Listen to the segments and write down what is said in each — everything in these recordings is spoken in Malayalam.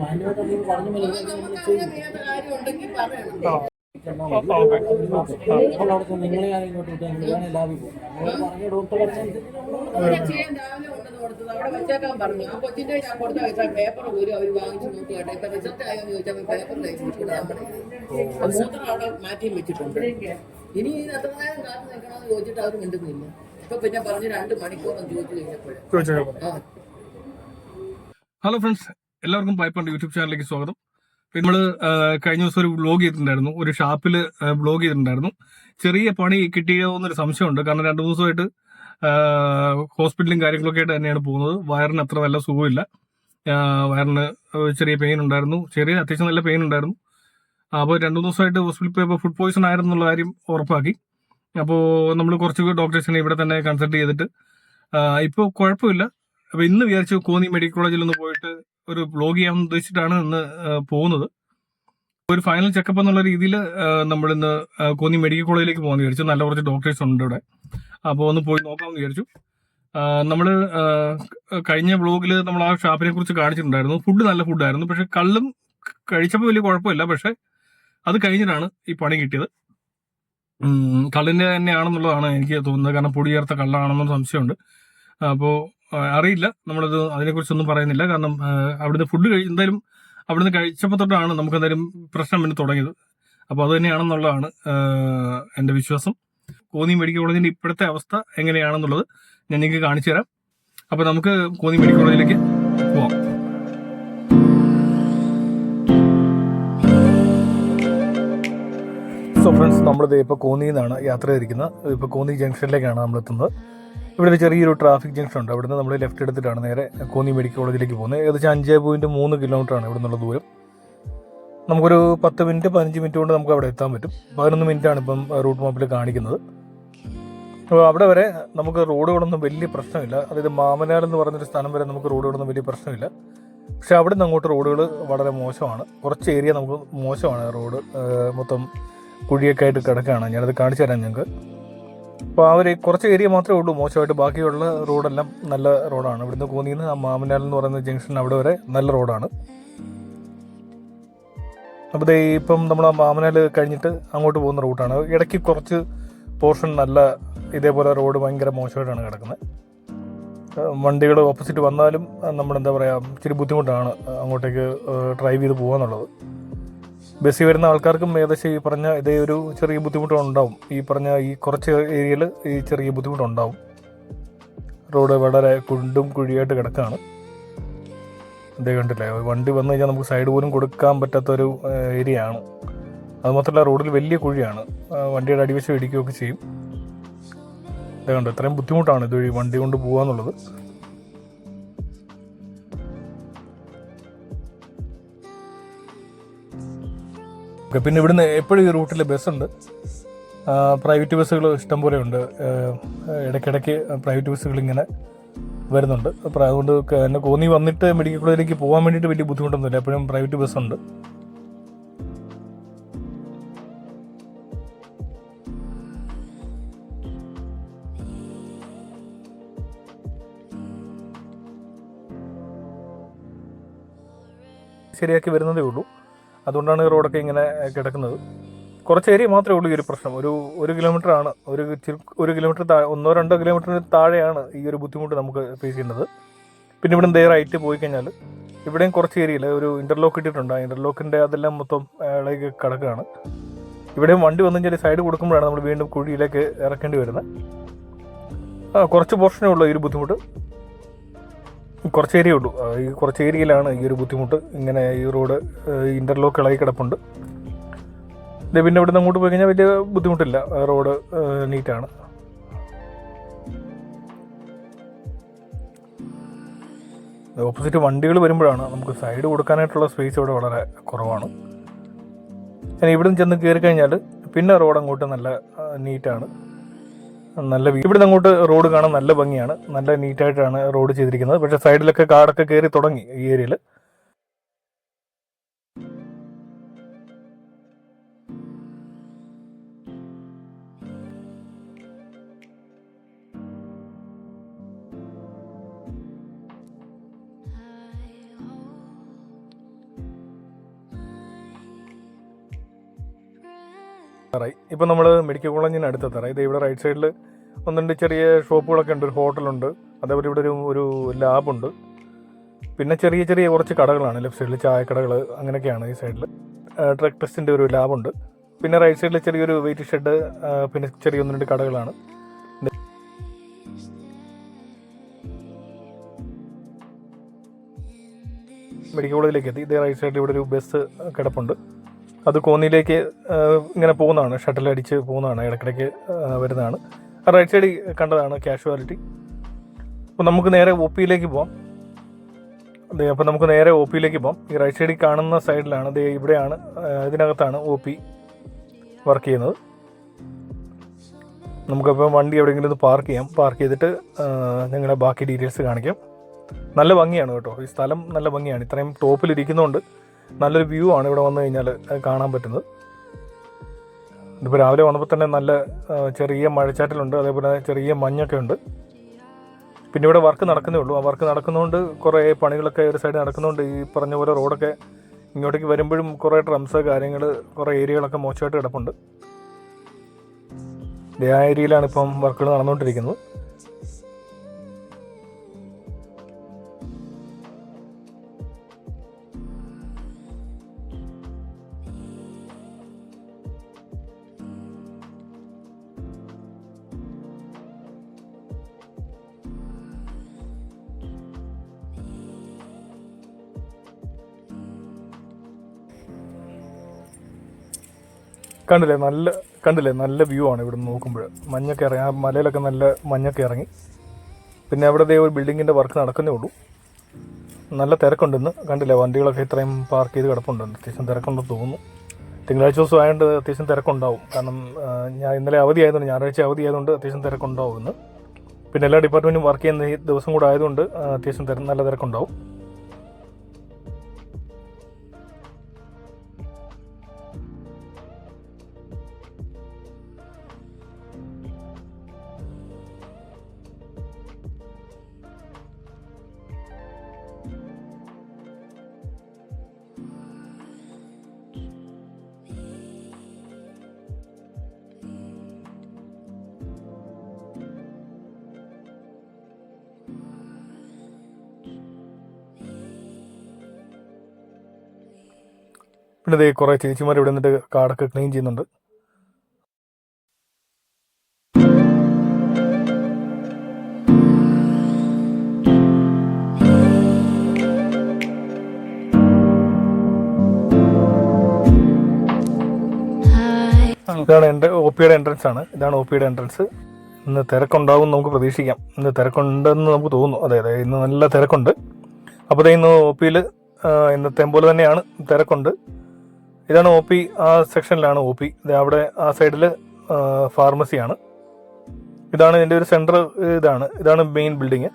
ഇങ്ങോട്ട് അവിടെ പറഞ്ഞു ആ കൊച്ചിന്റെ ഞാൻ കൊടുത്ത പേപ്പർ റിസൾട്ട് പേപ്പർ മാറ്റിയും വെച്ചിട്ടുണ്ട് ഇനി ഇത് കാത്തു നിൽക്കണമെന്ന് ചോദിച്ചിട്ട് അവർ മിണ്ടുന്നില്ല ഇപ്പൊ പിന്നെ പറഞ്ഞ് രണ്ട് മണിക്കൂറൊന്നും ചോദിച്ചു കഴിഞ്ഞപ്പോഴേ ഹലോ ഫ്രണ്ട്സ് എല്ലാവർക്കും പൈപ്പുണ്ട് യൂട്യൂബ് ചാനലിലേക്ക് സ്വാഗതം. പിന്നെ നമ്മൾ കഴിഞ്ഞ ദിവസം ഒരു വ്ലോഗ് ചെയ്തിട്ടുണ്ടായിരുന്നു. ഒരു ഷാപ്പിൽ വ്ലോഗ് ചെയ്തിട്ടുണ്ടായിരുന്നു. ചെറിയ പണി കിട്ടിയോ എന്നൊരു സംശയമുണ്ട്. കാരണം രണ്ടു ദിവസമായിട്ട് ഹോസ്പിറ്റലും കാര്യങ്ങളൊക്കെ ആയിട്ട് തന്നെയാണ് പോകുന്നത്. വയറിന് അത്ര നല്ല സുഖമില്ല. വയറിന് ചെറിയ പെയിൻ ഉണ്ടായിരുന്നു. ചെറിയ അത്യാവശ്യം നല്ല പെയിൻ ഉണ്ടായിരുന്നു. അപ്പോൾ രണ്ടു ദിവസമായിട്ട് ഹോസ്പിറ്റലിൽ പോയപ്പോൾ ഫുഡ് പോയിസൺ ആയിരുന്നു എന്നുള്ള കാര്യം ഉറപ്പാക്കി. അപ്പോൾ നമ്മൾ കുറച്ച് ഡോക്ടേഴ്സിനെ ഇവിടെ തന്നെ കൺസൾട്ട് ചെയ്തിട്ട് ഇപ്പോൾ കുഴപ്പമില്ല. അപ്പോൾ ഇന്ന് വിചാരിച്ചു കോന്നി മെഡിക്കൽ കോളേജിൽ ഒന്ന് പോയിട്ട് ഒരു വ്ലോഗ് ചെയ്യാൻ ഉദ്ദേശിച്ചിട്ടാണ് ഇന്ന് പോകുന്നത്. ഒരു ഫൈനൽ ചെക്കപ്പ് എന്നുള്ള രീതിയിൽ നമ്മൾ ഇന്ന് കോന്നി മെഡിക്കൽ കോളേജിലേക്ക് പോകാമെന്ന് വിചാരിച്ചു. നല്ല കുറച്ച് ഡോക്ടേഴ്സ് ഉണ്ട് ഇവിടെ. അപ്പോൾ ഒന്ന് പോയി നോക്കാമെന്ന് വിചാരിച്ചു. നമ്മൾ കഴിഞ്ഞ വ്ലോഗിൽ നമ്മൾ ആ ഷാപ്പിനെ കുറിച്ച് കാണിച്ചിട്ടുണ്ടായിരുന്നു. ഫുഡ് നല്ല ഫുഡായിരുന്നു പക്ഷെ കള്ളും കഴിച്ചപ്പോൾ വലിയ കുഴപ്പമില്ല. പക്ഷെ അത് കഴിഞ്ഞിട്ടാണ് ഈ പണി കിട്ടിയത്. കള്ളിന്റെ തന്നെയാണെന്നുള്ളതാണ് എനിക്ക് തോന്നുന്നത്. കാരണം പൊടി ചേർത്ത കള്ളാണെന്നൊരു സംശയമുണ്ട്. അപ്പോൾ അറിയില്ല. നമ്മളത് അതിനെക്കുറിച്ചൊന്നും പറയുന്നില്ല. കാരണം അവിടുന്ന് ഫുഡ് കഴി എന്തായാലും അവിടുന്ന് കഴിച്ചപ്പോൾ തൊട്ടാണ് നമുക്ക് എന്തായാലും പ്രശ്നം പിന്നെ തുടങ്ങിയത്. അപ്പോൾ അത് തന്നെയാണെന്നുള്ളതാണ് എന്റെ വിശ്വാസം. കോന്നി മെഡിക്കൽ കോളേജിന്റെ ഇപ്പോഴത്തെ അവസ്ഥ എങ്ങനെയാണെന്നുള്ളത് ഞാൻ നിങ്ങൾക്ക് കാണിച്ചു തരാം. അപ്പോൾ നമുക്ക് കോന്നി മെഡിക്കൽ കോളേജിലേക്ക് പോവാം. സോ ഫ്രണ്ട്സ് നമ്മളിത് ഇപ്പോൾ കോന്നിയിൽ നിന്നാണ് യാത്ര ചെയ്തിരിക്കുന്നത്. ഇപ്പോൾ കോന്നി ജംഗ്ഷനിലേക്കാണ് നമ്മൾ എത്തുന്നത് ഇവിടെ ഒരു ചെറിയൊരു ട്രാഫിക് ജംഗ്ഷൻ ഉണ്ട്. അവിടുന്ന് നമ്മൾ ലെഫ്റ്റ് എടുത്തിട്ടാണ് നേരെ കോന്നി മെഡിക്കൽ കോളേജിലേക്ക് പോകുന്നത്. ഏകദേശം അഞ്ച് പോയിന്റ് മൂന്ന് കിലോമീറ്റർ ആണ് ഇവിടെ നിന്നുള്ള ദൂരം. നമുക്കൊരു പത്ത് മിനിറ്റ് പതിനഞ്ച് മിനിറ്റ് കൊണ്ട് നമുക്ക് അവിടെ എത്താൻ പറ്റും. പതിനൊന്ന് മിനിറ്റ് ആണ് ഇപ്പം റൂട്ട് മാപ്പിൽ കാണിക്കുന്നത്. അപ്പോൾ അവിടെ വരെ നമുക്ക് റോഡുകളൊന്നും വലിയ പ്രശ്നമില്ല. അതായത് മാമനാർ എന്ന് പറഞ്ഞൊരു സ്ഥലം വരെ നമുക്ക് റോഡുകളൊന്നും വലിയ പ്രശ്നമില്ല. പക്ഷെ അവിടെ നിന്ന് അങ്ങോട്ട് റോഡുകൾ വളരെ മോശമാണ്. കുറച്ച് ഏരിയ നമുക്ക് മോശമാണ്. റോഡ് മൊത്തം കുഴിയൊക്കെ ആയിട്ട് കിടക്കുകയാണ് ഞാനത് കാണിച്ചു തരാം ഞങ്ങൾക്ക് അപ്പോൾ ആ ഒരു കുറച്ച് ഏരിയ മാത്രമേ ഉള്ളൂ. മോശമായിട്ട് ബാക്കിയുള്ള റോഡെല്ലാം നല്ല റോഡാണ്. ഇവിടുന്ന് കൂന്നിന്ന് ആ മാമനാൽ എന്ന് പറയുന്ന ജംഗ്ഷൻ അവിടെ വരെ നല്ല റോഡാണ്. അപ്പോൾ ദേ ഇപ്പം നമ്മൾ ആ മാമനാൽ കഴിഞ്ഞിട്ട് അങ്ങോട്ട് പോകുന്ന റൂട്ടാണ്. ഇടയ്ക്ക് കുറച്ച് പോർഷൻ നല്ല ഇതേപോലെ റോഡ് ഭയങ്കര മോശമായിട്ടാണ് കിടക്കുന്നത്. വണ്ടികൾ ഓപ്പോസിറ്റ് വന്നാലും നമ്മൾ എന്താ പറയുക ഇച്ചിരി ബുദ്ധിമുട്ടാണ് അങ്ങോട്ടേക്ക് ഡ്രൈവ് ചെയ്ത് പോകാന്നുള്ളത്. ബസ്സിൽ വരുന്ന ആൾക്കാർക്കും ഏകദേശം ഈ പറഞ്ഞ ഇതേ ഒരു ചെറിയ ബുദ്ധിമുട്ടുണ്ടാവും. ഈ പറഞ്ഞ ഈ കുറച്ച് ഏരിയയിൽ ഈ ചെറിയ ബുദ്ധിമുട്ടുണ്ടാവും. റോഡ് വളരെ കുണ്ടും കുഴിയായിട്ട് കിടക്കുകയാണ് ഇതേ കണ്ടില്ലേ? വണ്ടി വന്നു കഴിഞ്ഞാൽ നമുക്ക് സൈഡ് പോലും കൊടുക്കാൻ പറ്റാത്തൊരു ഏരിയ ആണ് അതുമാത്രമല്ല റോഡിൽ വലിയ കുഴിയാണ്. വണ്ടിയുടെ അടിവശം ഇടിക്കുകയൊക്കെ ചെയ്യും. ഇതേ കണ്ടോ? ഇത്രയും ബുദ്ധിമുട്ടാണ് ഇതുവഴി വണ്ടി കൊണ്ട് പോകാന്നുള്ളത്. പിന്നെ ഇവിടുന്ന് എപ്പോഴും ഈ റൂട്ടിൽ ബസ്സുണ്ട്. പ്രൈവറ്റ് ബസ്സുകൾ ഇഷ്ടംപോലെ ഉണ്ട്. ഇടയ്ക്കിടയ്ക്ക് പ്രൈവറ്റ് ബസ്സുകൾ ഇങ്ങനെ വരുന്നുണ്ട്. അപ്പോൾ അതുകൊണ്ട് എന്നെ കോന്നി വന്നിട്ട് മെഡിക്കൽ കോളേജിലേക്ക് പോകാൻ വേണ്ടിയിട്ട് വലിയ ബുദ്ധിമുട്ടൊന്നുമില്ല. എപ്പോഴും പ്രൈവറ്റ് ബസ്സുണ്ട്. ശരിയാക്കി വരുന്നതേ ഉള്ളൂ. അതുകൊണ്ടാണ് റോഡൊക്കെ ഇങ്ങനെ കിടക്കുന്നത്. കുറച്ച് ഏരിയ മാത്രമേ ഉള്ളൂ ഈ ഒരു പ്രശ്നം. ഒരു ഒരു കിലോമീറ്റർ ആണ്. ഒരു ഒരു കിലോമീറ്റർ താഴെ ഒന്നോ രണ്ടോ കിലോമീറ്ററിന് താഴെയാണ് ഈ ഒരു ബുദ്ധിമുട്ട് നമുക്ക് ഫേസ് ചെയ്യുന്നത്. പിന്നെ ഇവിടെ ദേ റൈറ്റ് പോയി കഴിഞ്ഞാൽ ഇവിടെയും കുറച്ച് ഏരിയയിൽ ഒരു ഇന്റർലോക്ക് ഇട്ടിട്ടുണ്ട്. ആ ഇന്റർലോക്കിന്റെ അതെല്ലാം മൊത്തം ഇളകി കിടക്കുകയാണ്. ഇവിടെയും വണ്ടി വന്നു കഴിഞ്ഞാൽ സൈഡ് കൊടുക്കുമ്പോഴാണ് നമ്മൾ വീണ്ടും കുഴിയിലേക്ക് ഇറക്കേണ്ടി വരുന്നത്. കുറച്ച് പോർഷനേ ഉള്ളൂ ഈ ഒരു ബുദ്ധിമുട്ട്. കുറച്ച് ഏരിയ ഉള്ളൂ. ഈ കുറച്ച് ഏരിയയിലാണ് ഈ ഒരു ബുദ്ധിമുട്ട്. ഇങ്ങനെ ഈ റോഡ് ഇന്റർലോക്ക് ഇളകി കിടപ്പുണ്ട്. പിന്നെ ഇവിടുന്ന് അങ്ങോട്ട് പോയി കഴിഞ്ഞാൽ വലിയ ബുദ്ധിമുട്ടില്ല. റോഡ് നീറ്റാണ് ഓപ്പോസിറ്റ് വണ്ടികൾ വരുമ്പോഴാണ് നമുക്ക് സൈഡ് കൊടുക്കാനായിട്ടുള്ള സ്പേസ് ഇവിടെ വളരെ കുറവാണ്. ഇനി ഇവിടുന്ന് ചെന്ന് കയറി കഴിഞ്ഞാൽ പിന്നെ റോഡ് അങ്ങോട്ട് നല്ല നീറ്റാണ് നല്ല ഇവിടുന്ന് അങ്ങോട്ട് റോഡ് കാണാൻ നല്ല ഭംഗിയാണ്. നല്ല നീറ്റായിട്ടാണ് റോഡ് ചെയ്തിരിക്കുന്നത്. പക്ഷേ സൈഡിലൊക്കെ കാടൊക്കെ കയറി തുടങ്ങി ഈ ഏരിയയിൽ തറായി. ഇപ്പം നമ്മൾ മെഡിക്കൽ കോളേജിന് അടുത്ത തറായി. ഇത് ഇവിടെ റൈറ്റ് സൈഡിൽ ഒന്നുണ്ട് ചെറിയ ഷോപ്പുകളൊക്കെ ഉണ്ട് ഒരു ഹോട്ടലുണ്ട്. അതേപോലെ ഇവിടെ ഒരു ഒരു ലാബുണ്ട് പിന്നെ ചെറിയ ചെറിയ കുറച്ച് കടകളാണ്. ലെഫ്റ്റ് സൈഡിൽ ചായക്കടകൾ അങ്ങനെയൊക്കെയാണ് ഈ സൈഡിൽ ട്രക്ക് ടെസ്റ്റിന്റെ ഒരു ലാബുണ്ട് പിന്നെ റൈറ്റ് സൈഡിൽ ചെറിയൊരു വെയിറ്റ് ഷെഡ് പിന്നെ ചെറിയ ഒന്ന് രണ്ട് കടകളാണ്. മെഡിക്കൽ കോളേജിലേക്ക് എത്തി. ഇതേ റൈറ്റ് സൈഡിൽ ഇവിടെ ഒരു ബസ് കിടപ്പുണ്ട്. അത് കോന്നിയിലേക്ക് ഇങ്ങനെ പോകുന്നതാണ്. ഷട്ടിൽ അടിച്ച് പോകുന്നതാണ്. ഇടയ്ക്കിടയ്ക്ക് വരുന്നതാണ്. റൈറ്റ് സൈഡിൽ കണ്ടതാണ് കാഷ്വാലിറ്റി അപ്പോൾ നമുക്ക് നേരെ ഒ പിയിലേക്ക് പോവാം. അതെ അപ്പോൾ നമുക്ക് നേരെ ഒ പിയിലേക്ക് പോകാം ഈ റൈറ്റ് സൈഡിൽ കാണുന്ന സൈഡിലാണ് ദേ ഇവിടെയാണ് ഇതിനകത്താണ് ഒ പി വർക്ക് ചെയ്യുന്നത്. നമുക്കപ്പോൾ വണ്ടി എവിടെയെങ്കിലും ഒന്ന് പാർക്ക് ചെയ്യാം. പാർക്ക് ചെയ്തിട്ട് നിങ്ങളുടെ ബാക്കി ഡീറ്റെയിൽസ് കാണിക്കാം. നല്ല ഭംഗിയാണ് കേട്ടോ. ഈ സ്ഥലം നല്ല ഭംഗിയാണ്. ഇത്രയും ടോപ്പിൽ ഇരിക്കുന്നതുകൊണ്ട് നല്ലൊരു വ്യൂ ആണ് ഇവിടെ വന്നു കഴിഞ്ഞാൽ കാണാൻ പറ്റുന്നത്. ഇതിപ്പോൾ രാവിലെ വന്നപ്പോൾ തന്നെ നല്ല ചെറിയ മഴച്ചാറ്റലുണ്ട് അതേപോലെ ചെറിയ മഞ്ഞൊക്കെ ഉണ്ട്. പിന്നെ ഇവിടെ വർക്ക് നടക്കുന്നേ ഉള്ളൂ. ആ വർക്ക് നടക്കുന്നതുകൊണ്ട് കുറേ പണികളൊക്കെ ഒരു സൈഡ് നടക്കുന്നതുകൊണ്ട് ഈ പറഞ്ഞ പോലെ റോഡൊക്കെ ഇങ്ങോട്ടേക്ക് വരുമ്പോഴും കുറേ ട്രംസ് കാര്യങ്ങൾ കുറേ ഏരിയകളൊക്കെ മോശമായിട്ട് കിടപ്പുണ്ട്. ആ ഏരിയയിലാണ് ഇപ്പം വർക്കുകൾ നടന്നുകൊണ്ടിരിക്കുന്നത് കണ്ടില്ലേ നല്ല കണ്ടില്ലേ നല്ല വ്യൂ ആണ് ഇവിടെ നോക്കുമ്പോൾ മഞ്ഞൊക്കെ ഇറങ്ങി ആ മലയിലൊക്കെ നല്ല മഞ്ഞൊക്കെ ഇറങ്ങി. പിന്നെ അവിടെ ദേ ഒരു ബിൽഡിങ്ങിന്റെ വർക്ക് നടക്കുന്നേ ഉള്ളൂ. നല്ല തിരക്കുണ്ടെന്ന് കണ്ടില്ലേ വണ്ടികളൊക്കെ ഇത്രയും പാർക്ക് ചെയ്ത് കിടപ്പുണ്ട്. അത്യാവശ്യം തിരക്കുണ്ടെന്ന് തോന്നുന്നു. തിങ്കളാഴ്ച ദിവസം ആയതുകൊണ്ട് അത്യാവശ്യം തിരക്കുണ്ടാവും. കാരണം ഞാൻ ഇന്നലെ അവധി ആയതുകൊണ്ട് ഞായറാഴ്ച അവധി ആയതുകൊണ്ട് അത്യാവശ്യം തിരക്കുണ്ടാവും ഇന്ന് പിന്നെ എല്ലാ ഡിപ്പാർട്ട്മെന്റും വർക്ക് ചെയ്യുന്ന ഈ ദിവസം കൂടെ ആയതുകൊണ്ട് അത്യാവശ്യം തിര നല്ല തിരക്കുണ്ടാവും. പിന്നെ ദേ കുറേ ചേച്ചിമാർ ഇവിടെ നിന്നിട്ട് കാടൊക്കെ ക്ലീൻ ചെയ്യുന്നുണ്ട്. ഇതാണ് എന്റെ ഒ പിയുടെ എൻട്രൻസ് ആണ്. ഇതാണ് ഒ പിയുടെ എൻട്രൻസ് ഇന്ന് തിരക്കുണ്ടാവും നമുക്ക് പ്രതീക്ഷിക്കാം. ഇന്ന് തിരക്കുണ്ടെന്ന് നമുക്ക് തോന്നുന്നു. അതെ അതെ ഇന്ന് നല്ല തിരക്കുണ്ട്. അപ്പോൾ ഇന്ന് ഒ പിയിൽ ഇന്നത്തെ പോലെ തന്നെയാണ്. തിരക്കുണ്ട്. ഇതാണ് ഒ പി ആ സെക്ഷനിലാണ് ഒ പി അവിടെ ആ സൈഡിൽ ഫാർമസിയാണ് ഇതാണ് ഇതിന്റെ ഒരു സെന്റർ ഇതാണ്. ഇതാണ് മെയിൻ ബിൽഡിങ്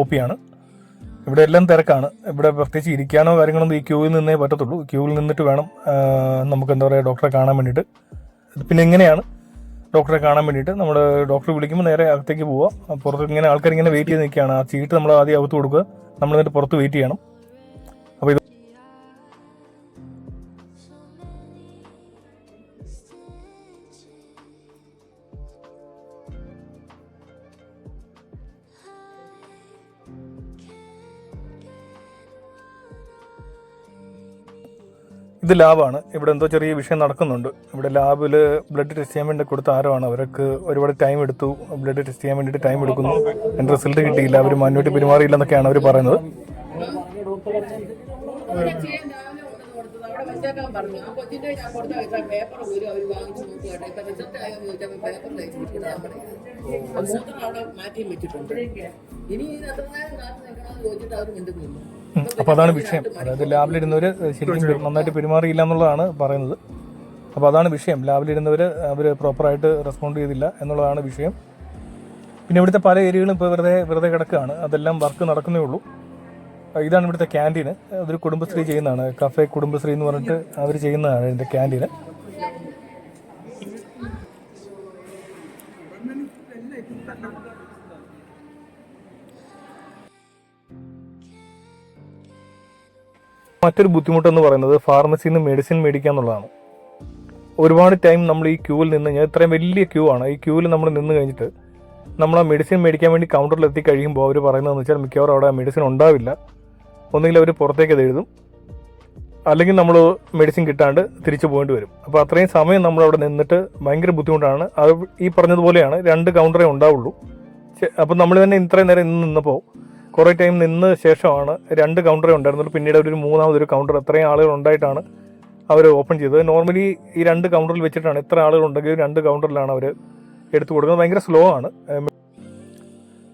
ഒ പി ആണ്. ഇവിടെ എല്ലാം തിരക്കാണ്. ഇവിടെ പ്രത്യേകിച്ച് ഇരിക്കാനോ കാര്യങ്ങളൊന്നും ഈ ക്യൂവിൽ നിന്നേ പറ്റത്തുള്ളൂ. ക്യൂവിൽ നിന്നിട്ട് വേണം നമുക്ക് എന്താ പറയുക ഡോക്ടറെ കാണാൻ വേണ്ടിയിട്ട്. പിന്നെ എങ്ങനെയാണ്? ഡോക്ടറെ കാണാൻ വേണ്ടിയിട്ട് നമ്മൾ ഡോക്ടറെ വിളിക്കുമ്പോൾ നേരെ അകത്തേക്ക് പോവുക പുറത്ത് ഇങ്ങനെ ആൾക്കാർ ഇങ്ങനെ വെയിറ്റ് ചെയ്ത് നിൽക്കുകയാണ്. ആ ചീട്ട് നമ്മൾ ആദ്യം അകത്ത് കൊടുക്കുക. നമ്മൾ എന്നിട്ട് പുറത്ത് വെയിറ്റ് ചെയ്യണം. ഇത് ലാബാണ്. ഇവിടെ എന്തോ ചെറിയ വിഷയം നടക്കുന്നുണ്ട്. ഇവിടെ ലാബിൽ ബ്ലഡ് ടെസ്റ്റ് ചെയ്യാൻ വേണ്ടി കൊടുത്ത ആരോ ആണ് അവർക്ക് ഒരുപാട് ടൈം എടുത്തു. ബ്ലഡ് ടെസ്റ്റ് ചെയ്യാൻ വേണ്ടിയിട്ട് ടൈം എടുക്കുന്നു. എന്റെ റിസൾട്ട് കിട്ടിയില്ല. അവർ മാന്യോട്ട് പെരുമാറിയില്ല എന്നൊക്കെയാണ് അവർ പറയുന്നത്. പറഞ്ഞ ആ ഞാൻ കൊടുത്ത പേപ്പർ പേപ്പർ ഇനി എത്ര നേരം കാത്തു നിൽക്കണമെന്ന് ചോദിച്ചിട്ട് അവർ മിണ്ടുന്നില്ല. അപ്പോൾ അതാണ് വിഷയം. അതായത് ലാബിലിരുന്നവർ ശരിക്കും നന്നായിട്ട് പെരുമാറിയില്ല എന്നുള്ളതാണ് പറയുന്നത്. അപ്പോൾ അതാണ് വിഷയം. ലാബിലിരുന്നവർ അവർ പ്രോപ്പറായിട്ട് റെസ്പോണ്ട് ചെയ്തില്ല എന്നുള്ളതാണ് വിഷയം. പിന്നെ ഇവിടുത്തെ പല ഏരിയകളും ഇപ്പോൾ വെറുതെ വെറുതെ കിടക്കുകയാണ്. അതെല്ലാം വർക്ക് നടക്കുന്നേ ഉള്ളൂ. ഇതാണ് ഇവിടുത്തെ ക്യാന്റീന്. അതൊരു കുടുംബശ്രീ ചെയ്യുന്നതാണ്. കഫേ കുടുംബശ്രീ എന്ന് പറഞ്ഞിട്ട് അവർ ചെയ്യുന്നതാണ് ഇതിന്റെ ക്യാന്റീൻ മറ്റൊരു ബുദ്ധിമുട്ടെന്ന് പറയുന്നത് ഫാർമസിയിൽ നിന്ന് മെഡിസിൻ മേടിക്കുക എന്നുള്ളതാണ് ഒരുപാട് ടൈം നമ്മൾ ഈ ക്യൂവിൽ നിന്ന് കഴിഞ്ഞാൽ ഇത്രയും വലിയ ക്യൂ ആണ്. ഈ ക്യൂവിൽ നമ്മൾ നിന്ന് കഴിഞ്ഞിട്ട് നമ്മൾ ആ മെഡിസിൻ മേടിക്കാൻ വേണ്ടി കൗണ്ടറിൽ എത്തി കഴിയുമ്പോൾ അവർ പറയുന്നതെന്ന് വെച്ചാൽ മിക്കവാറും അവിടെ മെഡിസിൻ ഉണ്ടാവില്ല. ഒന്നുകിൽ അവർ പുറത്തേക്ക് അത് എഴുതും. അല്ലെങ്കിൽ നമ്മൾ മെഡിസിൻ കിട്ടാണ്ട് തിരിച്ചു പോകേണ്ടി വരും. അപ്പോൾ അത്രയും സമയം നമ്മൾ അവിടെ നിന്നിട്ട് ഭയങ്കര ബുദ്ധിമുട്ടാണ്. അത് ഈ പറഞ്ഞതുപോലെയാണ് രണ്ട് കൗണ്ടറേ ഉണ്ടാവുള്ളൂ. അപ്പം നമ്മൾ തന്നെ ഇത്രയും നേരം ഇന്ന് നിന്നപ്പോൾ കുറേ ടൈം നിന്ന് ശേഷമാണ് രണ്ട് കൗണ്ടറേ ഉണ്ടായിരുന്നുള്ളൂ. പിന്നീട് ഒരു മൂന്നാമതൊരു കൗണ്ടർ അത്രയും ആളുകൾ ഉണ്ടായിട്ടാണ് അവർ ഓപ്പൺ ചെയ്തത്. നോർമലി ഈ രണ്ട് കൗണ്ടറിൽ വെച്ചിട്ടാണ് എത്ര ആളുകൾ ഉണ്ടെങ്കിലും രണ്ട് കൗണ്ടറിലാണ് അവർ എടുത്തു കൊടുക്കുന്നത്. ഭയങ്കര സ്ലോ ആണ്.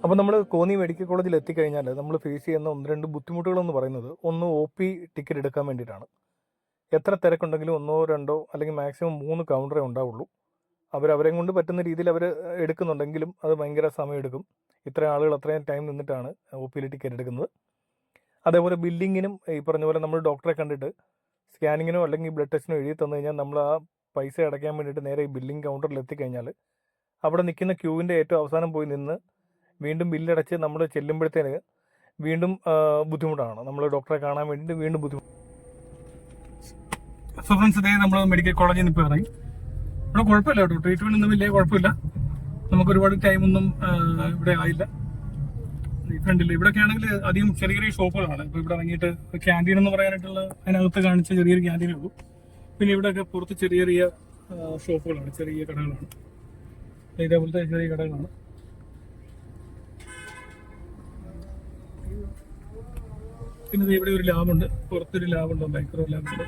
അപ്പോൾ നമ്മൾ കോന്നി മെഡിക്കൽ കോളേജിൽ എത്തിക്കഴിഞ്ഞാൽ നമ്മൾ ഫേസ് ചെയ്യുന്ന ഒന്ന് രണ്ട് ബുദ്ധിമുട്ടുകളെന്ന് പറയുന്നത് ഒന്ന് ഒ പി ടിക്കറ്റ് എടുക്കാൻ വേണ്ടിയിട്ടാണ്. എത്ര തിരക്കുണ്ടെങ്കിലും ഒന്നോ രണ്ടോ അല്ലെങ്കിൽ മാക്സിമം മൂന്ന് കൗണ്ടറേ ഉണ്ടാവുള്ളൂ. അവർ അവരെയും കൊണ്ട് പറ്റുന്ന രീതിയിൽ അവർ എടുക്കുന്നുണ്ടെങ്കിലും അത് ഭയങ്കര സമയമെടുക്കും. ഇത്ര ആളുകൾ അത്രയും ടൈം നിന്നിട്ടാണ് ഒ പിയിൽ ടിക്കറ്റ് എടുക്കുന്നത് അതേപോലെ ബില്ലിങ്ങിനും ഈ പറഞ്ഞ പോലെ നമ്മൾ ഡോക്ടറെ കണ്ടിട്ട് സ്കാനിങ്ങിനോ അല്ലെങ്കിൽ ബ്ലഡ് ടെസ്റ്റിനോ എഴുതി തന്നു കഴിഞ്ഞാൽ നമ്മൾ ആ പൈസ അടയ്ക്കാൻ വേണ്ടിയിട്ട് നേരെ ഈ ബില്ലിംഗ് കൗണ്ടറിൽ എത്തിക്കഴിഞ്ഞാൽ അവിടെ നിൽക്കുന്ന ക്യൂവിന്റെ ഏറ്റവും അവസാനം പോയി നിന്ന് വീണ്ടും ബില്ലടച്ച് നമ്മൾ ചെല്ലുമ്പോഴത്തേന് വീണ്ടും ബുദ്ധിമുട്ടാണ്. നമ്മൾ ഡോക്ടറെ കാണാൻ വേണ്ടിയിട്ട് വീണ്ടും ബുദ്ധിമുട്ട്. സോ ഫ്രണ്ട്സ് ഇതേ നമ്മൾ മെഡിക്കൽ കോളേജിൽ നിന്ന് ഇപ്പോൾ ഇറങ്ങി. ഇവിടെ കുഴപ്പമില്ല കേട്ടോ. ട്രീറ്റ്മെന്റ് ഒന്നും വലിയ കുഴപ്പമില്ല. നമുക്ക് ഒരുപാട് ടൈമൊന്നും ഇവിടെ ആയില്ല. ഈ ഇവിടെയൊക്കെ ആണെങ്കിൽ അധികം ചെറിയ ചെറിയ ഷോപ്പുകളാണ്. ഇപ്പോൾ ഇവിടെ ഇറങ്ങിയിട്ട് ക്യാന്റീൻ എന്ന് പറയാനായിട്ടുള്ള അതിനകത്ത് കാണിച്ച ചെറിയൊരു ക്യാന്റീനേ ഉള്ളൂ. പിന്നെ ഇവിടെയൊക്കെ പുറത്ത് ചെറിയ ചെറിയ ഷോപ്പുകളാണ് ചെറിയ കടകളാണ്. ഇതേപോലത്തെ ചെറിയ കടകളാണ്. പിന്നെ ഇവിടെ ഒരു ലാബുണ്ട്. പുറത്തൊരു ലാബുണ്ട് മൈക്രോ ലാബുണ്ട്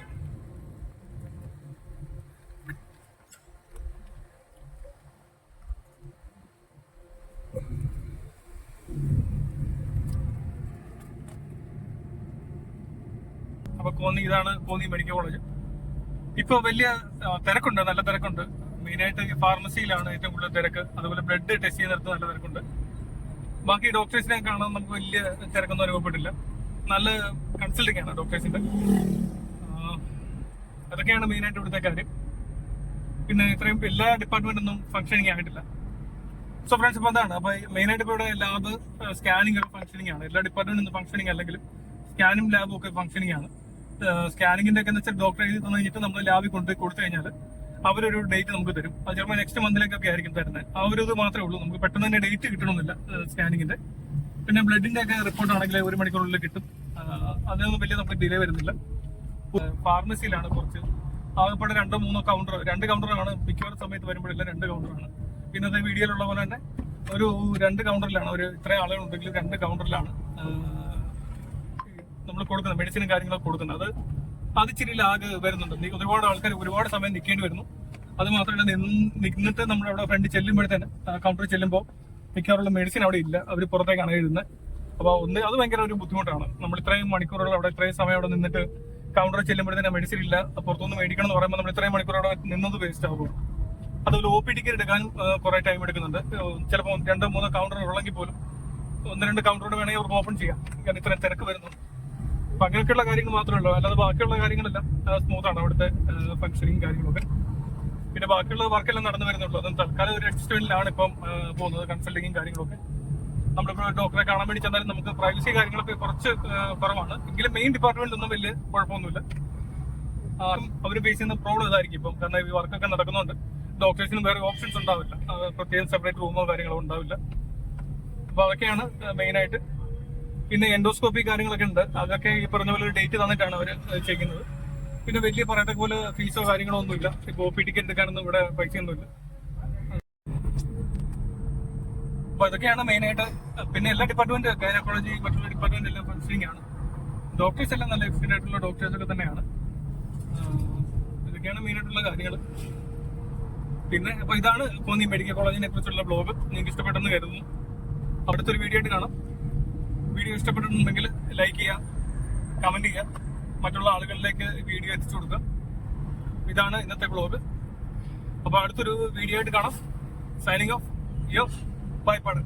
കോന്നി ഇതാണ് കോന്നി മെഡിക്കൽ കോളേജ് ഇപ്പൊ വലിയ തിരക്കുണ്ട് നല്ല തിരക്കുണ്ട്. മെയിനായിട്ട് ഫാർമസിയിലാണ് ഏറ്റവും കൂടുതൽ തിരക്ക്. അതുപോലെ ബ്ലഡ് ടെസ്റ്റ് ചെയ്യുന്നിടത്ത് നല്ല തിരക്കുണ്ട്. ബാക്കി ഡോക്ടേഴ്സിനെ കാണാൻ നമുക്ക് വലിയ തിരക്കൊന്നും അനുഭവപ്പെട്ടില്ല. നല്ല കൺസൾട്ടിങ് ആണ് ഡോക്ടേഴ്സിന്റെ അതൊക്കെയാണ് മെയിനായിട്ട് ഇവിടുത്തെ കാര്യം. പിന്നെ ഇത്രയും എല്ലാ ഡിപ്പാർട്ട്മെന്റൊന്നും ഫങ്ഷനിങ് ആയിട്ടില്ല. സോ ഫ്രണ്ട്സ് ഇപ്പൊ അതാണ് അപ്പൊ മെയിനായിട്ട് ഇപ്പോൾ ഇവിടെ ലാബ് സ്കാനിങ് ഒക്കെ ഫങ്ഷനിങ് ആണ്. എല്ലാ ഡിപ്പാർട്ട്മെന്റ് ഫങ്ഷനിങ് അല്ലെങ്കിലും സ്കാനും ലാബും ഒക്കെ ഫങ്ഷനിങ് ആണ്. സ്കാനിങ്ങിന്റെ ഒക്കെ വെച്ചാൽ ഡോക്ടർ എഴുതി തന്നു കഴിഞ്ഞിട്ട് നമ്മൾ ലാബിൽ കൊണ്ട് കൊടുത്തു കഴിഞ്ഞാൽ അവരൊരു ഡേറ്റ് നമുക്ക് തരും. അത് ചിലപ്പോൾ നെക്സ്റ്റ് മന്തിലേക്കൊക്കെ ആയിരിക്കും തരുന്നത് ആ ഒരു ഇത് മാത്രമേ ഉള്ളൂ. നമുക്ക് പെട്ടെന്ന് തന്നെ ഡേറ്റ് കിട്ടണമെന്നില്ല സ്കാനിങ്ങിന്റെ പിന്നെ ബ്ലഡിന്റെ ഒക്കെ റിപ്പോർട്ട് ആണെങ്കിൽ ഒരു മണിക്കൂറിനുള്ളിൽ കിട്ടും. അതിനൊന്നും വലിയ നമുക്ക് ഡിലേ വരുന്നില്ല. ഫാർമസിയിലാണ് കുറച്ച്. ആകെപ്പാടെ രണ്ടോ മൂന്നോ കൗണ്ടർ രണ്ട് കൗണ്ടറാണ് മിക്കവാറും സമയത്ത് വരുമ്പോഴില്ല രണ്ട് കൗണ്ടറാണ് പിന്നെ അത് വീഡിയോയിലുള്ള പോലെ തന്നെ ഒരു രണ്ട് കൗണ്ടറിലാണ് ഒരു ഇത്രയും ആളുകൾ ഉണ്ടെങ്കിൽ രണ്ട് കൗണ്ടറിലാണ് നമ്മൾ കൊടുക്കുന്നത് മെഡിസിനും കാര്യങ്ങളൊക്കെ കൊടുക്കുന്നത്. അത് അത് ലാഗ് വരുന്നുണ്ട്. ഒരുപാട് ആൾക്കാർ ഒരുപാട് സമയം നിൽക്കേണ്ടി വരുന്നു. അത് മാത്രമല്ല നിന്ന് നിന്നിട്ട് നമ്മൾ അവിടെ ഫ്രണ്ട് ചെല്ലുമ്പോഴത്തേന് കൗണ്ടറിൽ ചെല്ലുമ്പോൾ മിക്കവാറുള്ള മെഡിസിൻ അവിടെ ഇല്ല. അവർ പുറത്തേക്കാണ് എഴുതുന്നത് അപ്പോൾ ഒന്ന് അത് ഭയങ്കര ഒരു ബുദ്ധിമുട്ടാണ്. നമ്മൾ ഇത്രയും മണിക്കൂറുകൾ അവിടെ ഇത്രയും സമയം അവിടെ നിന്നിട്ട് കൗണ്ടറിൽ ചെല്ലുമ്പോഴത്തേന് മെഡിസിൻ ഇല്ല. പുറത്തുനിന്ന് മേടിക്കണം എന്ന് പറയുമ്പോൾ നമ്മൾ ഇത്രയും മണിക്കൂർ അവിടെ നിന്നത് വേസ്റ്റ് ആകും അതുപോലെ ഒ പി ടിക്കറ്റ് എടുക്കാനും കുറെ ടൈം എടുക്കുന്നുണ്ട്. ചിലപ്പോൾ രണ്ടോ മൂന്നോ കൗണ്ടർ ഉള്ളെങ്കിൽ പോലും ഒന്ന് രണ്ട് കൗണ്ടറോട് വേണമെങ്കിൽ അവർക്ക് ഓപ്പൺ ചെയ്യാം. കാരണം ഇത്രയും തിരക്ക് വരുന്നു. അപ്പൊ അങ്ങനെയൊക്കെയുള്ള കാര്യങ്ങൾ മാത്രമേ ഉള്ളൂ അല്ലാതെ ബാക്കിയുള്ള കാര്യങ്ങളെല്ലാം സ്മൂത്ത് ആണ് അവിടുത്തെ ഫംഗ്ഷനിങ് കാര്യങ്ങളൊക്കെ. പിന്നെ ബാക്കിയുള്ള വർക്കെല്ലാം നടന്നു വരുന്നുള്ളൂ. അതും തൽക്കാലം ഒരു അഡ്ജസ്റ്റ്മെന്റിലാണ് ഇപ്പം പോകുന്നത് കൺസൾട്ടിങ്ങും കാര്യങ്ങളൊക്കെ. നമ്മളിപ്പോൾ ഡോക്ടറെ കാണാൻ വേണ്ടി ചെന്നാലും നമുക്ക് പ്രൈവസി കാര്യങ്ങളൊക്കെ കുറച്ച് കുറവാണ്. എങ്കിലും മെയിൻ ഡിപ്പാർട്ട്മെന്റ് ഒന്നും വലിയ കുഴപ്പമൊന്നുമില്ല. അവർ ഫേസ് ചെയ്യുന്ന പ്രോബ്ലം ഇതായിരിക്കും ഇപ്പം. കാരണം ഈ വർക്കൊക്കെ നടക്കുന്നുണ്ട്. ഡോക്ടേഴ്സിന് വേറെ ഓപ്ഷൻസ് ഉണ്ടാവില്ല. പ്രത്യേകം സെപ്പറേറ്റ് റൂമോ കാര്യങ്ങളോ ഉണ്ടാവില്ല. അപ്പൊ അതൊക്കെയാണ് മെയിൻ ആയിട്ട് പിന്നെ എൻഡോസ്കോപ്പി കാര്യങ്ങളൊക്കെ ഉണ്ട്. അതൊക്കെ ഈ പറഞ്ഞ പോലെ ഒരു ഡേറ്റ് തന്നിട്ടാണ് അവർ ചെയ്യുന്നത്. പിന്നെ വലിയ പറയത്തക്ക പോലെ ഫീസോ കാര്യങ്ങളോ ഒന്നുമില്ല. ഇപ്പൊ ഒ പി ടിക്കറ്റ് എടുക്കാനൊന്നും ഇവിടെ പൈസയൊന്നുമില്ല. അപ്പൊ ഇതൊക്കെയാണ് മെയിൻ ആയിട്ട് പിന്നെ എല്ലാ ഡിപ്പാർട്ട്മെന്റ് ഗൈനക്കോളജി മറ്റുള്ള ഡിപ്പാർട്ട്മെന്റ് എല്ലാം ഫംഗ്ഷനിങ് ആണ്. ഡോക്ടേഴ്സ് എല്ലാം നല്ല എക്സ്പീരിയൻസ് ആയിട്ടുള്ള ഡോക്ടേഴ്സ് ഒക്കെ തന്നെയാണ്. ഇതൊക്കെയാണ് മെയിനായിട്ടുള്ള കാര്യങ്ങൾ പിന്നെ അപ്പൊ ഇതാണ് കോന്നി മെഡിക്കൽ കോളേജിനെ കുറിച്ചുള്ള ബ്ലോഗ് നിങ്ങൾക്ക് ഇഷ്ടപ്പെട്ടെന്ന് കരുതുന്നു. അടുത്തൊരു വീഡിയോ ആയിട്ട് കാണാം. വീഡിയോ ഇഷ്ടപ്പെട്ടിട്ടുണ്ടെങ്കിൽ ലൈക്ക് ചെയ്യുക കമന്റ് ചെയ്യുക മറ്റുള്ള ആളുകളിലേക്ക് വീഡിയോ എത്തിച്ചു കൊടുക്കുക. ഇതാണ് ഇന്നത്തെ ബ്ലോഗ് അപ്പോൾ അടുത്തൊരു വീഡിയോ ആയിട്ട് കാണാം. സൈനിങ് ഓഫ് യോ ബൈ പാട്